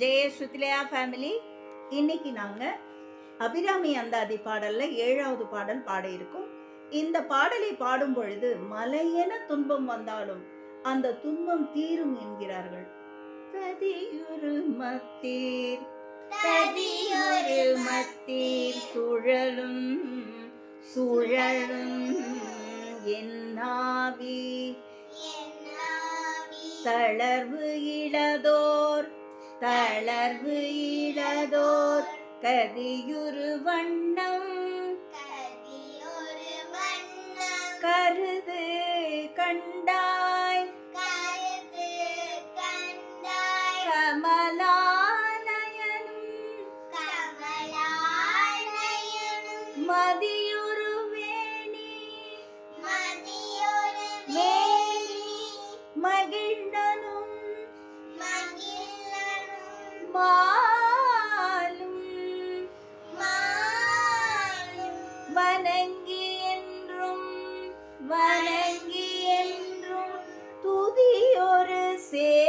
ஜெய ஸ்ருதிலயா ஃபேமிலி இன்னைக்கு நாங்கள் அபிராமி அந்தாதி பாடல்ல ஏழாவது பாடல் பாட இருக்கோம் இந்த பாடலை பாடும் பொழுது மலையென துன்பம் வந்தாலும் அந்த துன்பம் தீரும் என்கிறார்கள். கதியுரு மத்தீர் கதியொரு மத்தீர் சுழலும் சுழலும் என்னாவி தளர்வு இழதோர் தளர்வு இழதோர் கதியுரு வண்ணம். கருது கண்டாய். கமலாலயனும் மதியுரு மாலும் வணங்கி என்றும் வணங்கி என்றும் துதியொரு சேவடியாய்.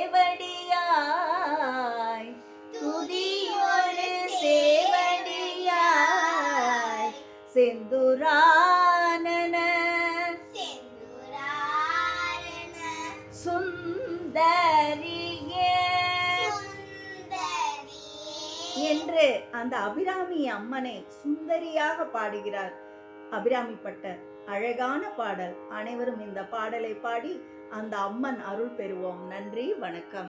துதியொரு சேவடியாய். செந்துரானன சுந்தரியே என்று அந்த அபிராமி அம்மனை சுந்தரியாக பாடுகிறார். அபிராமி பட்டர் அழகான பாடல். அனைவரும் இந்த பாடலை பாடி அந்த அம்மன் அருள் பெறுவோம். நன்றி வணக்கம்.